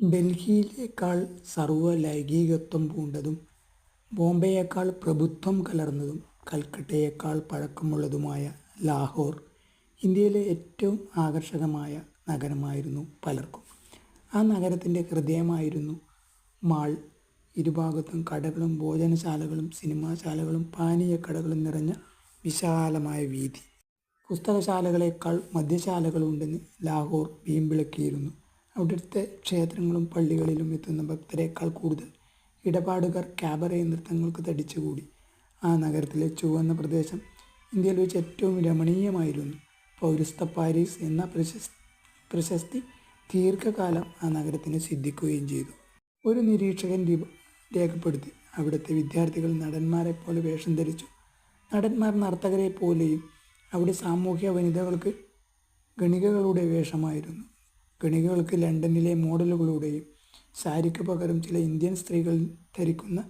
ഡൽഹിയിലേക്കാൾ സർവ ലൈംഗികത്വം പൂണ്ടതും ബോംബെയേക്കാൾ പ്രഭുത്വം കലർന്നതും കൽക്കട്ടയേക്കാൾ പഴക്കമുള്ളതുമായ ലാഹോർ ഇന്ത്യയിലെ ഏറ്റവും ആകർഷകമായ നഗരമായിരുന്നു പലർക്കും. ആ നഗരത്തിന്റെ ഹൃദയമായിരുന്നു മാൾ. ഇരുഭാഗത്തും കടകളും ഭോജനശാലകളും സിനിമാശാലകളും പാനീയക്കടകളും നിറഞ്ഞ വിശാലമായ വീതി പുസ്തകശാലകളേക്കാൾ മദ്യശാലകളുണ്ടെന്ന് ലാഹോർ വീമ്പിളക്കിയിരുന്നു. അവിടത്തെ ക്ഷേത്രങ്ങളും പള്ളികളിലും എത്തുന്ന ഭക്തരേക്കാൾ കൂടുതൽ ഇടപാടുകാർ കാബറെ നൃത്തങ്ങൾക്ക് തടിച്ചുകൂടി. ആ നഗരത്തിലെ ചുവന്ന പ്രദേശം ഇന്ത്യയിൽ വെച്ച് ഏറ്റവും രമണീയമായിരുന്നു. പൗരസ്ത പാരീസ് എന്ന പ്രശസ്തി ദീർഘകാലം ആ നഗരത്തിന് സിദ്ധിക്കുകയും ചെയ്തു. ഒരു നിരീക്ഷകൻ രേഖപ്പെടുത്തി, അവിടുത്തെ വിദ്യാർത്ഥികൾ നടന്മാരെ പോലെ വേഷം ധരിച്ചു. നടന്മാർ നർത്തകരെ പോലെയും അവിടെ സാമൂഹ്യ വനിതകൾക്ക് ഗണികകളുടെ വേഷമായിരുന്നു. ഗണികകൾക്ക് ലണ്ടനിലെ മോഡലുകളുടെയും. സാരിക്ക് പകരം ചില ഇന്ത്യൻ സ്ത്രീകൾ ധരിക്കുന്ന